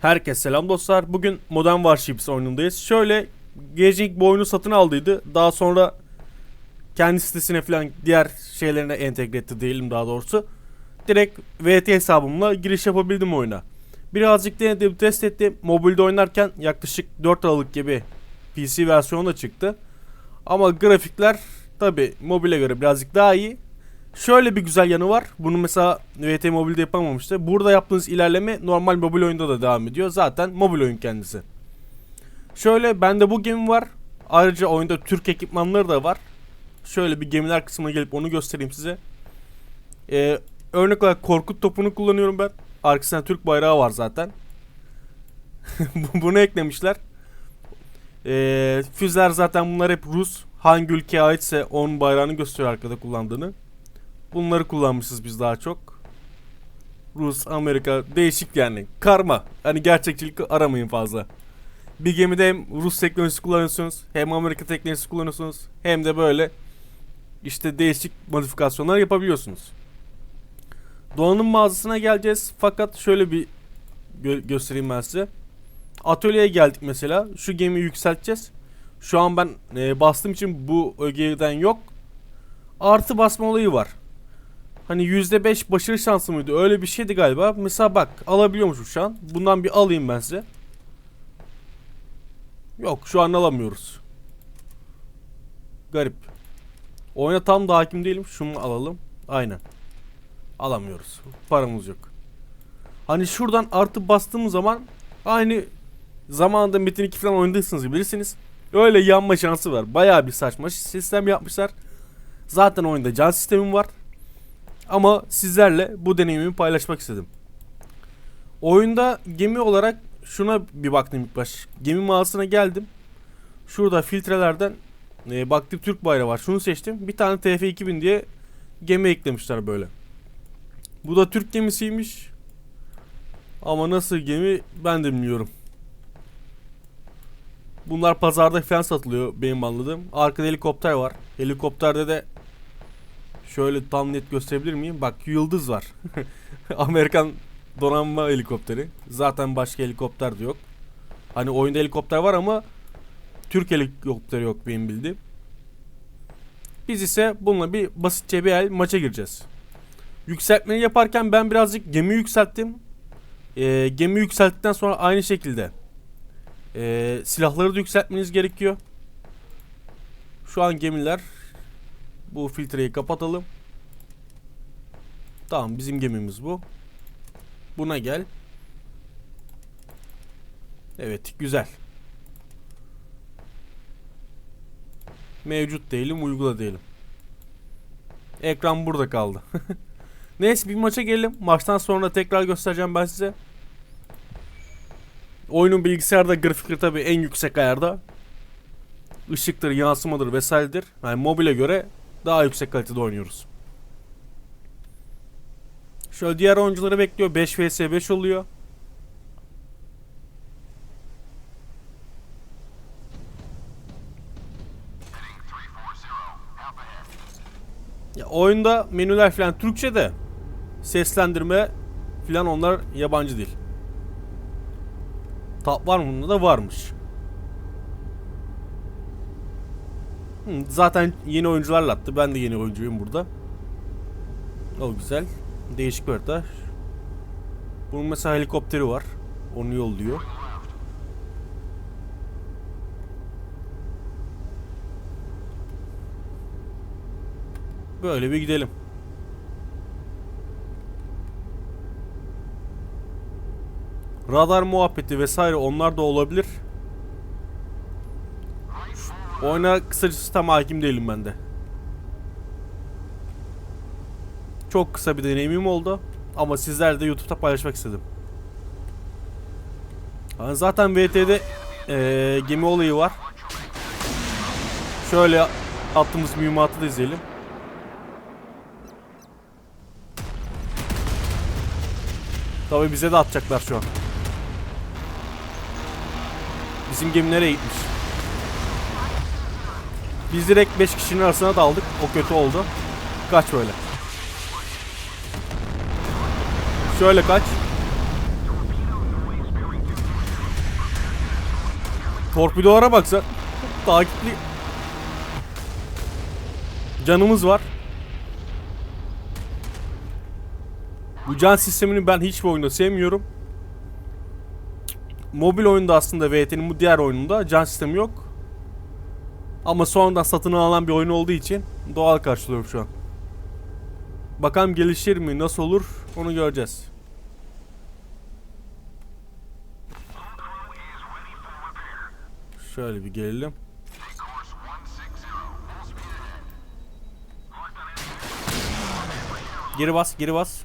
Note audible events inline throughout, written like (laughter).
Herkese selam dostlar. Bugün Modern Warships oyunundayız. Şöyle Gaging bu oyunu satın aldıydı. Daha sonra kendi sitesine falan diğer şeylerine entegre etti diyelim daha doğrusu. Direkt VT hesabımla giriş yapabildim oyuna. Birazcık denedim, test ettim. Mobilde oynarken yaklaşık 4 Aralık gibi PC versiyonu da çıktı. Ama grafikler tabi mobile göre birazcık daha iyi. Şöyle bir güzel yanı var. Bunu mesela VT Mobile'de yapamamıştı. Burada yaptığınız ilerleme normal mobil oyunda da devam ediyor. Zaten mobil oyun kendisi. Şöyle bende bu gemi var. Ayrıca oyunda Türk ekipmanları da var. Şöyle bir gemiler kısmına gelip onu göstereyim size. Ee, örnek olarak Korkut topunu kullanıyorum ben. Arkasında Türk bayrağı var zaten. (laughs) Bunu eklemişler. Ee, füzeler zaten bunlar hep Rus. Hangi ülkeye aitse onun bayrağını gösteriyor arkada kullandığını. Bunları kullanmışız biz daha çok. Rus, Amerika değişik yani. Karma. Hani gerçekçilik aramayın fazla. Bir gemide hem Rus teknolojisi kullanıyorsunuz, hem Amerika teknolojisi kullanıyorsunuz, hem de böyle işte değişik modifikasyonlar yapabiliyorsunuz. Donanım mağazasına geleceğiz. Fakat şöyle bir gö- göstereyim ben size. Atölyeye geldik mesela. Şu gemiyi yükselteceğiz. Şu an ben e, bastığım için bu ögeden yok. Artı basma olayı var. Hani %5 başarı şansı mıydı? Öyle bir şeydi galiba. Mesela bak alabiliyormuşum şu an. Bundan bir alayım ben size. Yok şu an alamıyoruz. Garip. Oyuna tam da hakim değilim. Şunu alalım. Aynen. Alamıyoruz. Paramız yok. Hani şuradan artı bastığım zaman aynı zamanında Metin 2 falan oynadıysanız bilirsiniz. Öyle yanma şansı var. Bayağı bir saçma sistem yapmışlar. Zaten oyunda can sistemim var. Ama sizlerle bu deneyimimi paylaşmak istedim. Oyunda gemi olarak şuna bir baktım ilk baş. Gemi mağazasına geldim. Şurada filtrelerden e, baktım Türk bayrağı var. Şunu seçtim. Bir tane TF2000 diye gemi eklemişler böyle. Bu da Türk gemisiymiş. Ama nasıl gemi ben de bilmiyorum. Bunlar pazarda falan satılıyor benim anladığım. Arkada helikopter var. Helikopterde de Şöyle tam net gösterebilir miyim? Bak yıldız var. (laughs) Amerikan donanma helikopteri. Zaten başka helikopter de yok. Hani oyunda helikopter var ama Türk helikopteri yok benim bildiğim. Biz ise bununla bir basitçe bir el maça gireceğiz. Yükseltmeyi yaparken ben birazcık gemi yükselttim. Ee, gemi yükselttikten sonra aynı şekilde ee, silahları da yükseltmeniz gerekiyor. Şu an gemiler bu filtreyi kapatalım. Tamam bizim gemimiz bu. Buna gel. Evet güzel. Mevcut değilim uygula değilim. Ekran burada kaldı. (laughs) Neyse bir maça gelelim. Maçtan sonra tekrar göstereceğim ben size. Oyunun bilgisayarda grafikleri tabi en yüksek ayarda. Işıktır, yansımadır vesairedir. Yani mobile göre daha yüksek kalitede oynuyoruz. Şöyle diğer oyuncuları bekliyor. 5 vs 5 oluyor. Ya oyunda menüler falan Türkçe de seslendirme falan onlar yabancı değil. Tap var mı bunda da varmış. Zaten yeni oyuncularla attı. Ben de yeni oyuncuyum burada. O güzel. Değişik bir harita. Bunun mesela helikopteri var. Onu yolluyor. Böyle bir gidelim. Radar muhabbeti vesaire onlar da olabilir. Oyuna kısacası tam hakim değilim ben de. Çok kısa bir deneyimim oldu. Ama sizlerle de YouTube'da paylaşmak istedim. Yani zaten VT'de ee, gemi olayı var. Şöyle attığımız mühimmatı da izleyelim. Tabi bize de atacaklar şu an. Bizim gemi nereye gitmiş? Biz direkt 5 kişinin arasına daldık. O kötü oldu. Kaç böyle. Şöyle kaç. Torpidolara baksa takipli canımız var. Bu can sistemini ben hiçbir oyunda sevmiyorum. Mobil oyunda aslında VT'nin bu diğer oyununda can sistemi yok. Ama sonradan satın alınan bir oyun olduğu için doğal karşılıyorum şu an. Bakalım gelişir mi, nasıl olur onu göreceğiz. Şöyle bir gelelim. Geri bas, geri bas.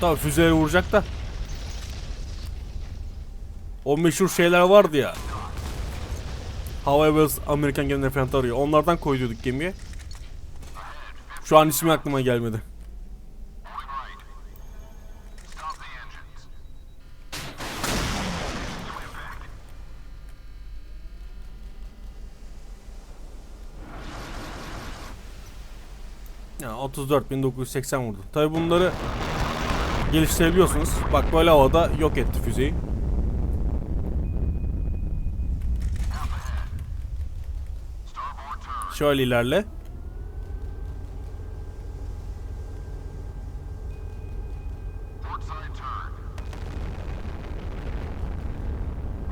Tabii füzeye vuracak da. O meşhur şeyler vardı ya. Hava Wheels Amerikan gemileri falan arıyor. Onlardan koyduk gemiye. Şu an ismi aklıma gelmedi. Ya 34.980 vurdu. Tabi bunları geliştirebiliyorsunuz. Bak böyle havada yok etti füzeyi. Şöyle ilerle. Port side turn.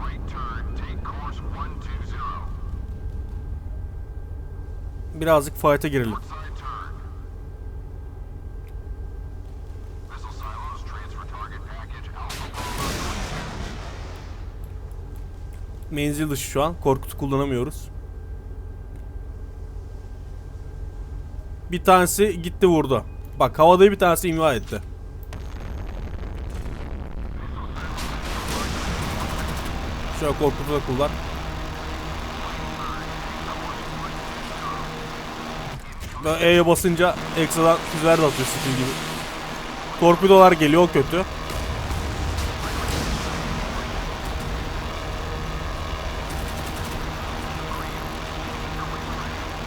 Right turn, take course 120. Birazcık fight'a girelim. Menzil dışı şu an. Korkutu kullanamıyoruz. Bir tanesi gitti vurdu. Bak havada bir tanesi imha etti. Şöyle korkutu da kullan. E'ye basınca ekstradan füzeler de atıyor skill gibi. Torpidolar geliyor o kötü.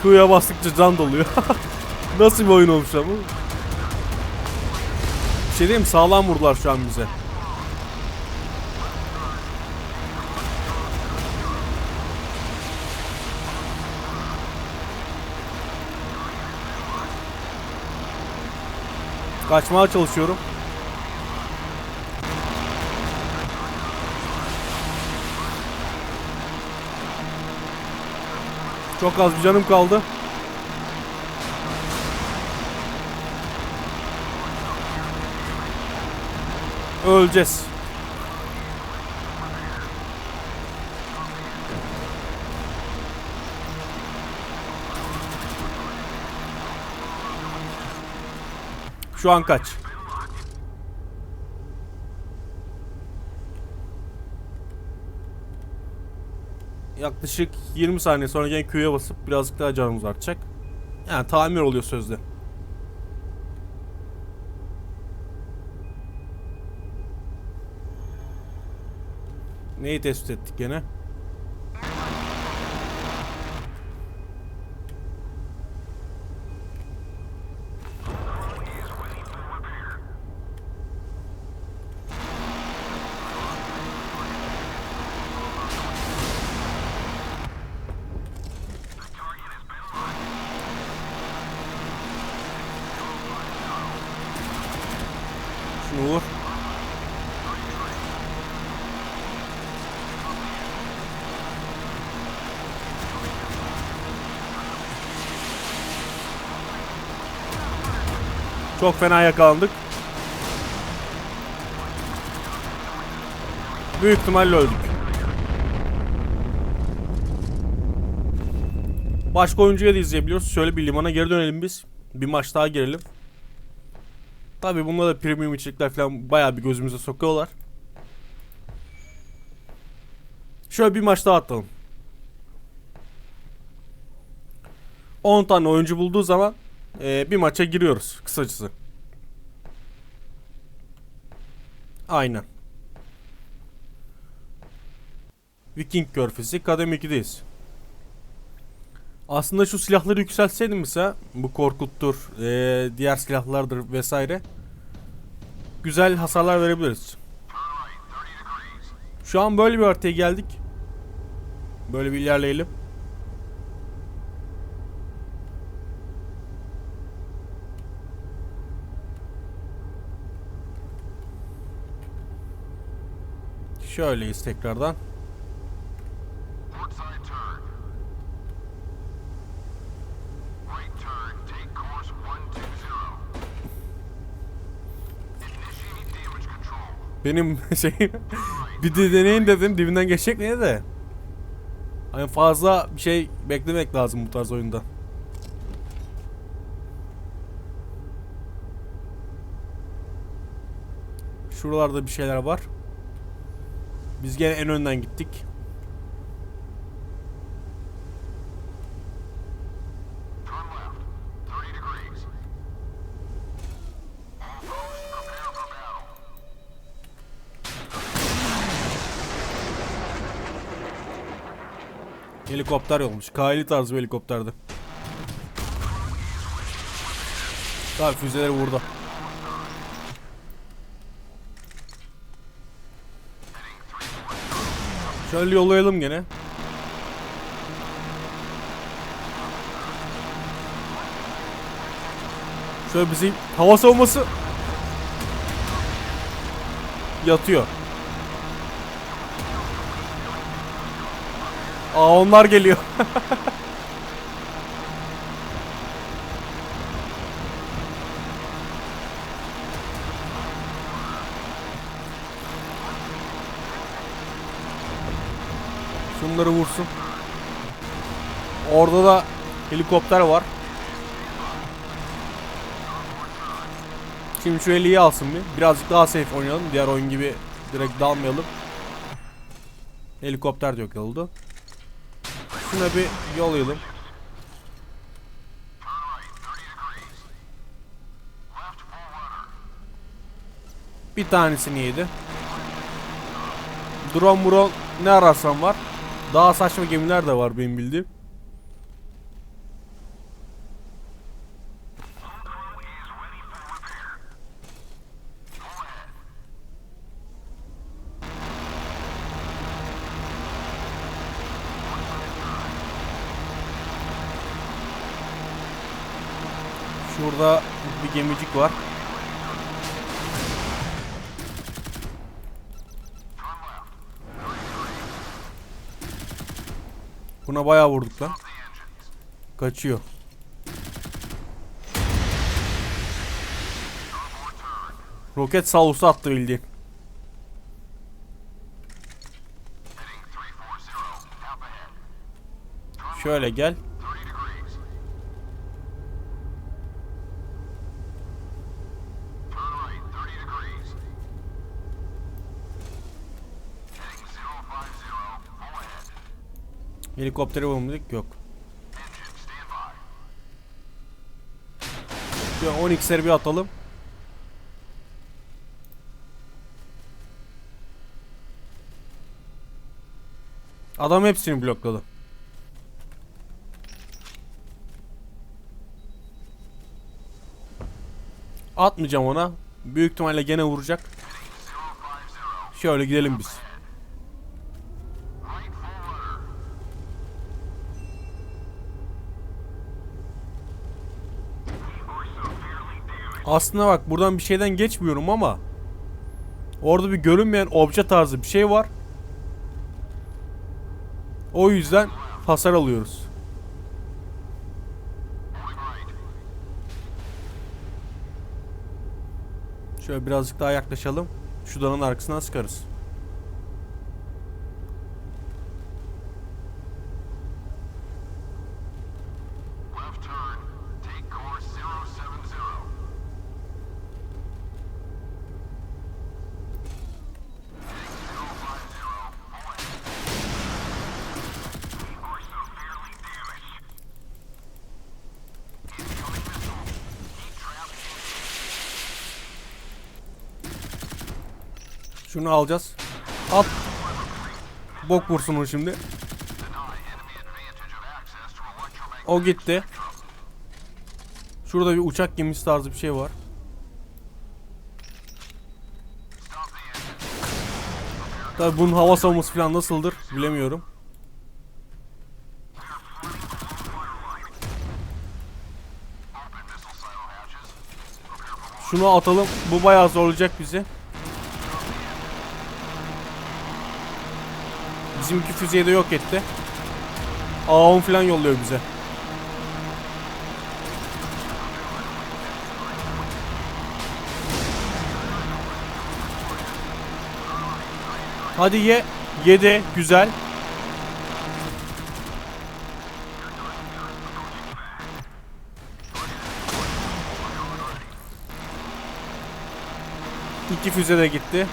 Q'ya bastıkça can doluyor. (laughs) Nasıl bir oyun olmuş ama? Bir şey diyeyim? Sağlam vurdular şu an bize. Kaçmaya çalışıyorum. Çok az bir canım kaldı. Öleceğiz. Şu an kaç? Yaklaşık 20 saniye sonra gene Q'ya basıp birazcık daha canımız artacak. Yani tamir oluyor sözde. Neyi tespit ettik gene? Şunu vur. Çok fena yakalandık. Büyük ihtimalle öldük. Başka oyuncuya da izleyebiliyoruz. Şöyle bir limana geri dönelim biz. Bir maç daha girelim. Tabii bunda da premium içerikler falan bayağı bir gözümüze sokuyorlar. Şöyle bir maç daha atalım. 10 tane oyuncu bulduğu zaman eee, bir maça giriyoruz kısacası. Aynen. Viking Körfezi Kadem 2'deyiz. Aslında şu silahları yükseltseydim mesela bu korkuttur, eee, diğer silahlardır vesaire. güzel hasarlar verebiliriz. Şu an böyle bir haritaya geldik. Böyle bir ilerleyelim. Damage control. Benim (laughs) şey bir de deneyin dedim dibinden geçecek neydi de. Hani fazla bir şey beklemek lazım bu tarz oyunda. Şuralarda bir şeyler var. Biz gene en önden gittik. Turn left, 30 degrees. All posts, prepare for battle. Helikopter olmuş. Kaili tarzı bir helikopterdi. Tabii füzeleri vurdu. Şöyle yollayalım gene. Şöyle bizi hava savunması yatıyor. Aa onlar geliyor. (laughs) Şunları vursun. Orada da helikopter var. Şimdi şu eliyi alsın bir. Birazcık daha safe oynayalım. Diğer oyun gibi direkt dalmayalım. Helikopter de yok oldu. Şuna bir yollayalım. Bir tanesini yedi. Drone muron ne ararsan var. Daha saçma gemiler de var benim bildiğim. Şurada bir gemicik var. Buna bayağı vurduk lan. Kaçıyor. Roket salusu attı bildiğin. Heading 340, up ahead. Şöyle gel. Ahead. Helikoptere vurmadık yok. Şu 10x'leri bir atalım. Adam hepsini blokladı. Atmayacağım ona. Büyük ihtimalle gene vuracak. Şöyle gidelim biz. Aslında bak buradan bir şeyden geçmiyorum ama orada bir görünmeyen obje tarzı bir şey var. O yüzden hasar alıyoruz. Şöyle birazcık daha yaklaşalım. Şu dalın arkasından sıkarız. Şunu alacağız. At. Bok vursun onu şimdi. O gitti. Şurada bir uçak gemisi tarzı bir şey var. Tabi bunun hava savunması falan nasıldır bilemiyorum. Şunu atalım. Bu bayağı zorlayacak bizi. Bizimki füzeyi de yok etti. A10 falan yolluyor bize. Hadi ye. Yedi. Güzel. İki füze de gitti.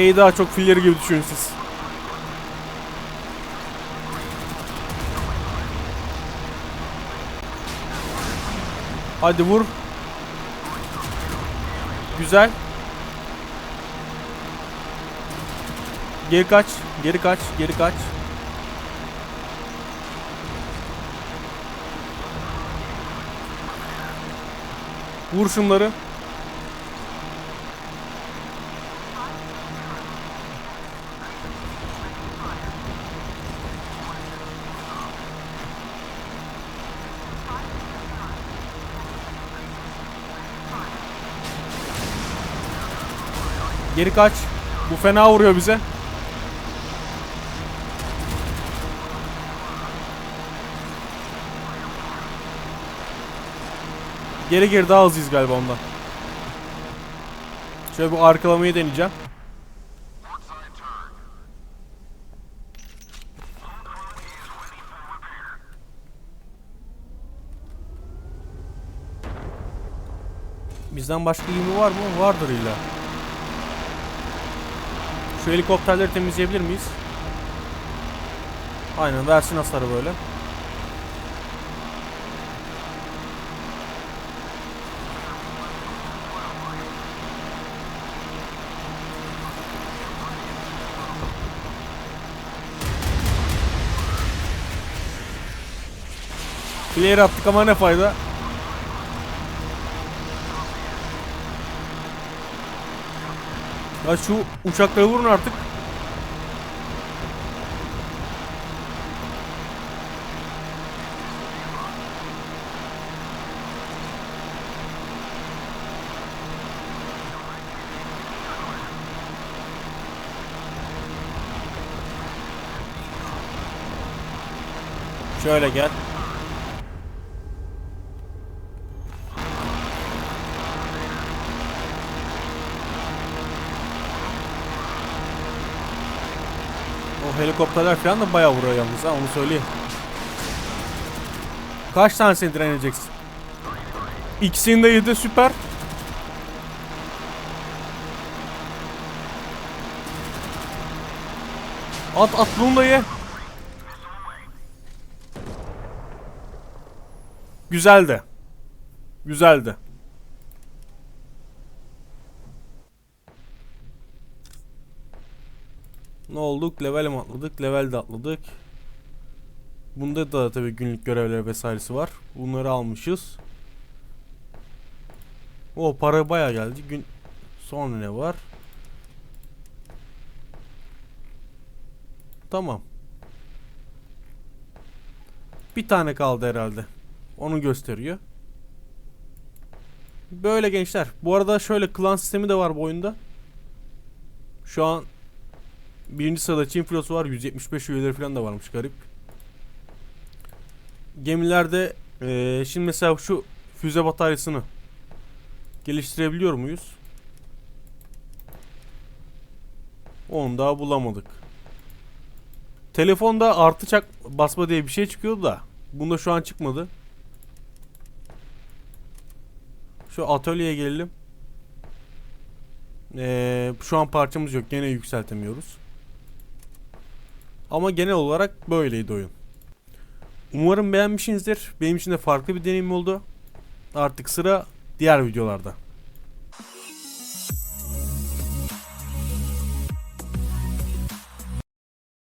E'yi daha çok filler gibi düşünün siz. Hadi vur. Güzel. Geri kaç. Geri kaç. Geri kaç. Vur şunları. Geri kaç. Bu fena vuruyor bize. Geri geri daha hızlıyız galiba ondan. Şöyle bu arkalamayı deneyeceğim. Bizden başka ilmi var mı? Vardır illa. Şu helikopterleri temizleyebilir miyiz? Aynen versin hasarı böyle. Flare attık ama ne fayda? Ya şu uçakları vurun artık. Şöyle gel. Helikopterler falan da bayağı vuruyor yalnız ha onu söyleyeyim. Kaç tanesini direneceksin? İkisini de yedi süper. At at bunu da ye. Güzeldi. Güzeldi. Ne olduk? Level mi atladık? Level de atladık. Bunda da tabii günlük görevler vesairesi var. Bunları almışız. O para baya geldi. Gün sonra ne var? Tamam. Bir tane kaldı herhalde. Onu gösteriyor. Böyle gençler. Bu arada şöyle klan sistemi de var bu oyunda. Şu an birinci sırada Çin filosu var. 175 üyeleri falan da varmış garip. Gemilerde eee, şimdi mesela şu füze bataryasını geliştirebiliyor muyuz? Onu daha bulamadık. Telefonda artı çak basma diye bir şey çıkıyordu da. Bunda şu an çıkmadı. Şu atölyeye gelelim. Ee, şu an parçamız yok. Gene yükseltemiyoruz. Ama genel olarak böyleydi oyun. Umarım beğenmişsinizdir. Benim için de farklı bir deneyim oldu. Artık sıra diğer videolarda.